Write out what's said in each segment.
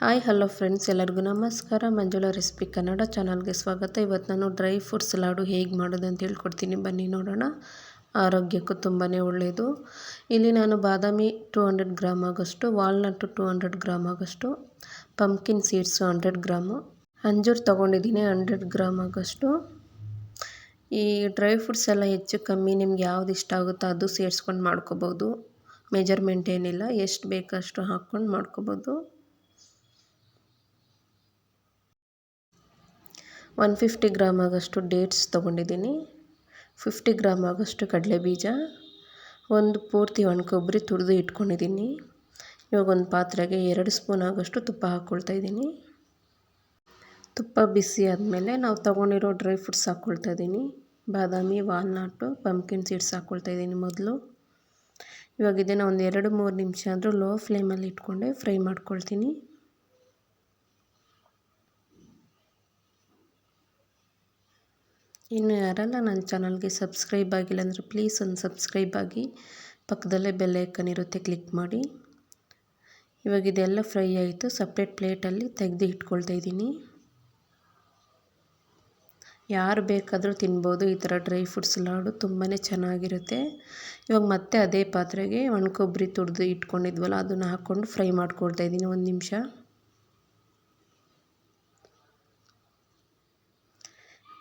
Hi, hello friends, ಎಲ್ಲರಿಗೂ ನಮಸ್ಕಾರ. Manjula recipe Kannada ಚಾನಲ್ಗೆ ಸ್ವಾಗತ. ಇವತ್ತು ನಾನು ಡ್ರೈ ಫ್ರೂಟ್ಸ್ ಲಾಡು ಹೇಗೆ ಮಾಡೋದು ಅಂತ ಹೇಳ್ಕೊಡ್ತೀನಿ. ಬನ್ನಿ ನೋಡೋಣ. ಆರೋಗ್ಯಕ್ಕೂ ತುಂಬಾ ಒಳ್ಳೆಯದು ಇಲ್ಲಿ ನಾನು ಬಾದಾಮಿ ಟೂ ಹಂಡ್ರೆಡ್ ಗ್ರಾಮ್ ಆಗೋಷ್ಟು ವಾಲ್ನಟ್ಟು ಟೂ ಹಂಡ್ರೆಡ್ ಗ್ರಾಮ್ ಆಗೋಷ್ಟು, ಪಂಪ್ಕಿನ್ ಸೀಡ್ಸು ಹಂಡ್ರೆಡ್ ಗ್ರಾಮು, ಅಂಜೂರು ತೊಗೊಂಡಿದ್ದೀನಿ ಹಂಡ್ರೆಡ್ ಗ್ರಾಮ್ ಆಗೋಷ್ಟು. ಈ ಡ್ರೈ ಫ್ರೂಟ್ಸ್ ಎಲ್ಲ ಹೆಚ್ಚು ಕಮ್ಮಿ ನಿಮ್ಗೆ ಯಾವ್ದು ಇಷ್ಟ ಆಗುತ್ತೋ ಅದು ಸೇರಿಸ್ಕೊಂಡು ಮಾಡ್ಕೋಬೋದು. ಮೆಜರ್ಮೆಂಟ್ ಏನಿಲ್ಲ, ಎಷ್ಟು ಬೇಕಷ್ಟು ಹಾಕ್ಕೊಂಡು ಮಾಡ್ಕೋಬೋದು. ಒನ್ ಫಿಫ್ಟಿ ಗ್ರಾಮ್ ಆಗೋಷ್ಟು ಡೇಟ್ಸ್ ತೊಗೊಂಡಿದ್ದೀನಿ. ಫಿಫ್ಟಿ ಗ್ರಾಮ್ ಆಗೋಷ್ಟು ಕಡಲೆ ಬೀಜ ಒಂದು ಪೂರ್ತಿ ಒಣ ಕೊಬ್ಬರಿ ತುರಿದು ಇಟ್ಕೊಂಡಿದ್ದೀನಿ. ಇವಾಗ ಒಂದು ಪಾತ್ರೆಗೆ ಎರಡು ಸ್ಪೂನ್ ಆಗೋಷ್ಟು ತುಪ್ಪ ಹಾಕ್ಕೊಳ್ತಾ ಇದ್ದೀನಿ. ತುಪ್ಪ ಬಿಸಿ ಆದಮೇಲೆ ನಾವು ತೊಗೊಂಡಿರೋ ಡ್ರೈ ಫ್ರೂಟ್ಸ್ ಹಾಕ್ಕೊಳ್ತಾ ಇದ್ದೀನಿ. ಬಾದಾಮಿ ವಾಲ್ನಟ್ಟು ಪಂಪ್ಕಿನ್ ಸೀಡ್ಸ್ ಹಾಕ್ಕೊಳ್ತಾ ಇದ್ದೀನಿ ಮೊದಲು. ಇವಾಗ ಇದನ್ನು ಒಂದು ಎರಡು ಮೂರು ನಿಮಿಷ ಆದರೂ ಲೋ ಫ್ಲೇಮಲ್ಲಿ ಇಟ್ಕೊಂಡೆ ಫ್ರೈ ಮಾಡ್ಕೊಳ್ತೀನಿ. ಇನ್ನು ಯಾರೆಲ್ಲ ನನ್ನ ಚಾನಲ್ಗೆ ಸಬ್ಸ್ಕ್ರೈಬ್ ಆಗಿಲ್ಲ ಅಂದರೆ ಪ್ಲೀಸ್ ಒಂದು ಸಬ್ಸ್ಕ್ರೈಬ್ ಆಗಿ ಪಕ್ಕದಲ್ಲೇ ಬೆಲ್ ಐಕನ್ ಇರುತ್ತೆ ಕ್ಲಿಕ್ ಮಾಡಿ. ಇವಾಗ ಇದೆಲ್ಲ ಫ್ರೈ ಆಯಿತು, ಸಪ್ರೇಟ್ ಪ್ಲೇಟಲ್ಲಿ ತೆಗೆದು ಇಟ್ಕೊಳ್ತಾ ಇದ್ದೀನಿ. ಯಾರು ಬೇಕಾದರೂ ತಿನ್ಬೋದು, ಈ ಥರ ಡ್ರೈ ಫ್ರೂಟ್ಸ್ ಲಾಡು ತುಂಬಾ ಚೆನ್ನಾಗಿರುತ್ತೆ. ಇವಾಗ ಮತ್ತೆ ಅದೇ ಪಾತ್ರೆಗೆ ಒಣ ಕೊಬ್ಬರಿ ತುರಿದು ಇಟ್ಕೊಂಡಿದ್ವಲ್ಲ, ಅದನ್ನು ಹಾಕ್ಕೊಂಡು ಫ್ರೈ ಮಾಡ್ಕೊಳ್ತಾ ಇದ್ದೀನಿ ಒಂದು ನಿಮಿಷ.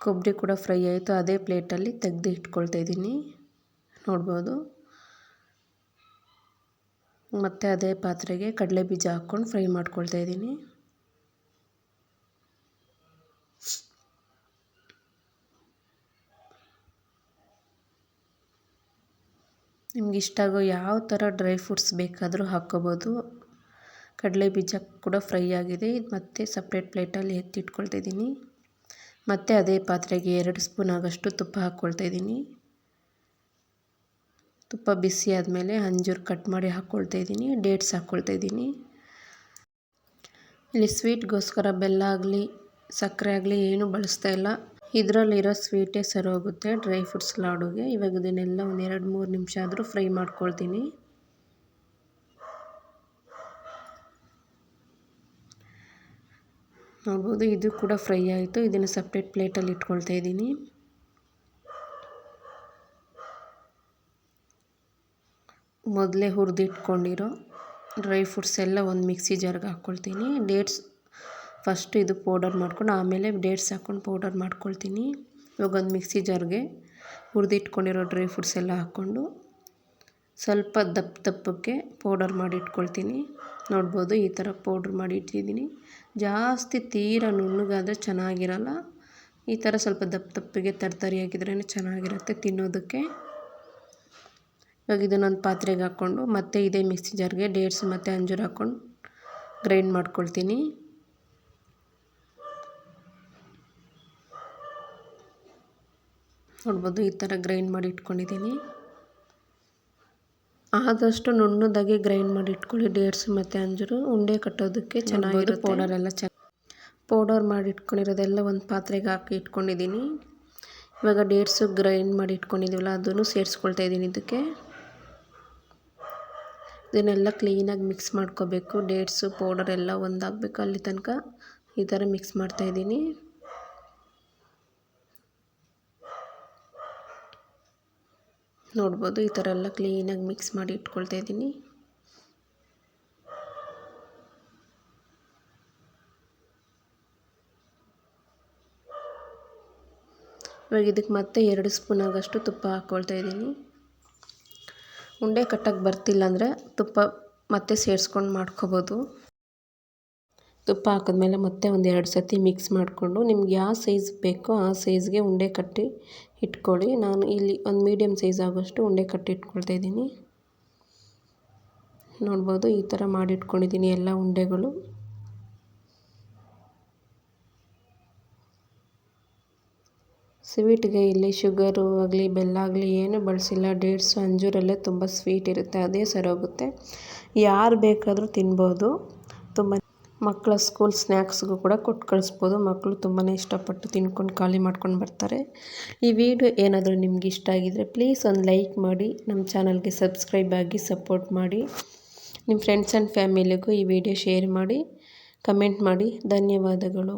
ಕೊಬ್ಬರಿ ಕೂಡ ಫ್ರೈ ಆಯಿತು. ಅದೇ ಪ್ಲೇಟಲ್ಲಿ ತೆಗೆದು ಇಟ್ಕೊಳ್ತಾ ಇದ್ದೀನಿ. ನೋಡ್ಬೋದು. ಮತ್ತು ಅದೇ ಪಾತ್ರೆಗೆ ಕಡಲೆ ಬೀಜ ಹಾಕ್ಕೊಂಡು ಫ್ರೈ ಮಾಡ್ಕೊಳ್ತಾ ಇದ್ದೀನಿ. ನಿಮ್ಗೆ ಇಷ್ಟ ಆಗೋ ಯಾವ ಥರ ಡ್ರೈ ಫ್ರೂಟ್ಸ್ ಬೇಕಾದರೂ ಹಾಕ್ಕೋಬೋದು. ಕಡಲೆ ಬೀಜ ಕೂಡ ಫ್ರೈ ಆಗಿದೆ. ಇದು ಮತ್ತೆ ಸಪ್ರೇಟ್ ಪ್ಲೇಟಲ್ಲಿ ಎತ್ತಿಟ್ಕೊಳ್ತಾ ಇದ್ದೀನಿ. ಮತ್ತು ಅದೇ ಪಾತ್ರೆಗೆ ಎರಡು ಸ್ಪೂನ್ ಆಗೋಷ್ಟು ತುಪ್ಪ ಹಾಕ್ಕೊಳ್ತಾ ಇದ್ದೀನಿ. ತುಪ್ಪ ಬಿಸಿ ಆದಮೇಲೆ ಅಂಜೂರು ಕಟ್ ಮಾಡಿ ಹಾಕ್ಕೊಳ್ತಾ ಇದ್ದೀನಿ, ಡೇಟ್ಸ್ ಹಾಕ್ಕೊಳ್ತಾ ಇದ್ದೀನಿ. ಇಲ್ಲಿ ಸ್ವೀಟ್ಗೋಸ್ಕರ ಬೆಲ್ಲ ಆಗಲಿ, ಸಕ್ಕರೆ ಆಗಲಿ ಏನೂ ಬಳಸ್ತಾ ಇಲ್ಲ. ಇದರಲ್ಲಿರೋ ಸ್ವೀಟೇ ಸರಿ ಹೋಗುತ್ತೆ ಡ್ರೈ ಫ್ರೂಟ್ಸ್ ಲಾಡುಗೆ ಇವಾಗ ಇದನ್ನೆಲ್ಲ ಒಂದು ಎರಡು ಮೂರು ನಿಮಿಷ ಆದರೂ ಫ್ರೈ ಮಾಡ್ಕೊಳ್ತೀನಿ. ನೋಡ್ಬೋದು, ಇದು ಕೂಡ ಫ್ರೈ ಆಯಿತು. ಇದನ್ನು ಸಪ್ರೇಟ್ ಪ್ಲೇಟಲ್ಲಿ ಇಟ್ಕೊಳ್ತಾ ಇದ್ದೀನಿ. ಮೊದಲೇ ಹುರಿದಿಟ್ಕೊಂಡಿರೋ ಡ್ರೈ ಫ್ರೂಟ್ಸ್ ಎಲ್ಲ ಒಂದು ಮಿಕ್ಸಿ ಜಾರ್ಗೆ ಹಾಕ್ಕೊಳ್ತೀನಿ ಡೇಟ್ಸ್ ಫಸ್ಟ್ ಇದು ಪೌಡರ್ ಮಾಡ್ಕೊಂಡು, ಆಮೇಲೆ ಡೇಟ್ಸ್ ಹಾಕ್ಕೊಂಡು ಪೌಡರ್ ಮಾಡ್ಕೊಳ್ತೀನಿ. ಇವಾಗ ಒಂದು ಮಿಕ್ಸಿ ಜಾರ್ಗೆ ಹುರಿದಿಟ್ಕೊಂಡಿರೋ ಡ್ರೈ ಫ್ರೂಟ್ಸ್ ಎಲ್ಲ ಹಾಕ್ಕೊಂಡು ಸ್ವಲ್ಪ ದಪ್ಪ ದಪ್ಪಕ್ಕೆ ಪೌಡರ್ ಮಾಡಿ ಇಟ್ಕೊಳ್ತೀನಿ. ನೋಡ್ಬೋದು, ಈ ಥರ ಪೌಡ್ರ್ ಮಾಡಿ ಇಟ್ಟಿದ್ದೀನಿ. ಜಾಸ್ತಿ ತೀರ ನುಣ್ಣಗಾದರೆ ಚೆನ್ನಾಗಿರಲ್ಲ. ಈ ಥರ ಸ್ವಲ್ಪ ದಪ್ಪ ದಪ್ಪಗೆ ತರ್ತರಿಯಾಗಿದ್ರೇ ಚೆನ್ನಾಗಿರುತ್ತೆ ತಿನ್ನೋದಕ್ಕೆ. ಇವಾಗ ಇದನ್ನೊಂದು ಪಾತ್ರೆಗೆ ಹಾಕ್ಕೊಂಡು, ಮತ್ತೆ ಇದೇ ಮಿಕ್ಸಿ ಜಾರ್ಗೆ ಡೇಟ್ಸ್ ಮತ್ತು ಅಂಜೂರ ಹಾಕ್ಕೊಂಡು ಗ್ರೈಂಡ್ ಮಾಡ್ಕೊಳ್ತೀನಿ. ನೋಡ್ಬೋದು, ಈ ಥರ ಗ್ರೈಂಡ್ ಮಾಡಿ ಇಟ್ಕೊಂಡಿದ್ದೀನಿ. ಆದಷ್ಟು ನುಣ್ಣದಾಗಿ ಗ್ರೈಂಡ್ ಮಾಡಿ ಇಟ್ಕೊಳ್ಳಿ. ಡೇಟ್ಸ್ ಮತ್ತು ಅಂಜೂರು ಉಂಡೆ ಕಟ್ಟೋದಕ್ಕೆ ಚೆನ್ನಾಗಿರುತ್ತೆ. ಪೌಡರ್ ಎಲ್ಲ ಚೆನ್ನ ಪೌಡರ್ ಮಾಡಿ ಇಟ್ಕೊಂಡಿರೋದೆಲ್ಲ ಒಂದು ಪಾತ್ರೆಗೆ ಹಾಕಿ ಇಟ್ಕೊಂಡಿದ್ದೀನಿ. ಇವಾಗ ಡೇಟ್ಸು ಗ್ರೈಂಡ್ ಮಾಡಿ ಇಟ್ಕೊಂಡಿದ್ದೀವಲ್ಲ ಅದನ್ನು ಸೇರಿಸ್ಕೊಳ್ತಾ ಇದ್ದೀನಿ ಇದಕ್ಕೆ. ಇದನ್ನೆಲ್ಲ ಕ್ಲೀನಾಗಿ ಮಿಕ್ಸ್ ಮಾಡ್ಕೋಬೇಕು. ಡೇಟ್ಸು ಪೌಡರ್ ಎಲ್ಲ ಒಂದಾಗಬೇಕು ಅಲ್ಲಿ ತನಕ. ಈ ಥರ ಮಿಕ್ಸ್ ಮಾಡ್ತಾಯಿದ್ದೀನಿ ನೋಡ್ಬೋದು. ಈ ಥರ ಎಲ್ಲ ಕ್ಲೀನಾಗಿ ಮಿಕ್ಸ್ ಮಾಡಿ ಇಟ್ಕೊಳ್ತಾ ಇದ್ದೀನಿ. ಇವಾಗ ಇದಕ್ಕೆ ಮತ್ತೆ ಎರಡು ಸ್ಪೂನ್ ಆಗಷ್ಟು ತುಪ್ಪ ಹಾಕ್ಕೊಳ್ತಾ ಇದ್ದೀನಿ. ಉಂಡೆ ಕಟ್ಟಕ್ಕೆ ಬರ್ತಿಲ್ಲ ಅಂದರೆ ತುಪ್ಪ ಮತ್ತೆ ಸೇರಿಸ್ಕೊಂಡು ಮಾಡ್ಕೋಬೋದು. ತುಪ್ಪ ಹಾಕಿದ್ಮೇಲೆ ಮತ್ತೆ ಒಂದು ಎರಡು ಸತಿ ಮಿಕ್ಸ್ ಮಾಡಿಕೊಂಡು ನಿಮ್ಗೆ ಯಾವ ಸೈಜ್ ಬೇಕೋ ಆ ಸೈಜ್ಗೆ ಉಂಡೆ ಕಟ್ಟಿ ಇಟ್ಕೊಳ್ಳಿ. ನಾನು ಇಲ್ಲಿ ಒಂದು ಮೀಡಿಯಮ್ ಸೈಜ್ ಆಗೋಷ್ಟು ಉಂಡೆ ಕಟ್ಟಿ ಇಟ್ಕೊಳ್ತಾ ಇದ್ದೀನಿ. ನೋಡ್ಬೋದು ಈ ಥರ ಮಾಡಿ ಇಟ್ಕೊಂಡಿದ್ದೀನಿ ಎಲ್ಲ ಉಂಡೆಗಳು. ಸ್ವೀಟ್ಗೆ ಇಲ್ಲಿ ಶುಗರು ಆಗಲಿ, ಬೆಲ್ಲ ಆಗಲಿ ಏನೂ ಬಳಸಿಲ್ಲ. ಡೇಟ್ಸು ಅಂಜೂರಲ್ಲೇ ತುಂಬ ಸ್ವೀಟ್ ಇರುತ್ತೆ, ಅದೇ ಸರಿ ಹೋಗುತ್ತೆ. ಯಾರು ಬೇಕಾದರೂ ತಿನ್ಬೋದು. ತುಂಬ ಮಕ್ಕಳ ಸ್ಕೂಲ್ ಸ್ನ್ಯಾಕ್ಸ್ಗೂ ಕೂಡ ಕೊಟ್ಟು ಕಳಿಸ್ಬೋದು. ಮಕ್ಕಳು ತುಂಬಾ ಇಷ್ಟಪಟ್ಟು ತಿನ್ಕೊಂಡು ಖಾಲಿ ಮಾಡ್ಕೊಂಡು ಬರ್ತಾರೆ. ಈ ವಿಡಿಯೋ ಏನಾದರೂ ನಿಮ್ಗೆ ಇಷ್ಟ ಆಗಿದರೆ ಪ್ಲೀಸ್ ಒಂದು ಲೈಕ್ ಮಾಡಿ ನಮ್ಮ ಚಾನಲ್ಗೆ ಸಬ್ಸ್ಕ್ರೈಬ್ ಆಗಿ ಸಪೋರ್ಟ್ ಮಾಡಿ. ನಿಮ್ಮ ಫ್ರೆಂಡ್ಸ್ ಆ್ಯಂಡ್ ಫ್ಯಾಮಿಲಿಗೂ ಈ ವಿಡಿಯೋ ಶೇರ್ ಮಾಡಿ ಕಮೆಂಟ್ ಮಾಡಿ. ಧನ್ಯವಾದಗಳು.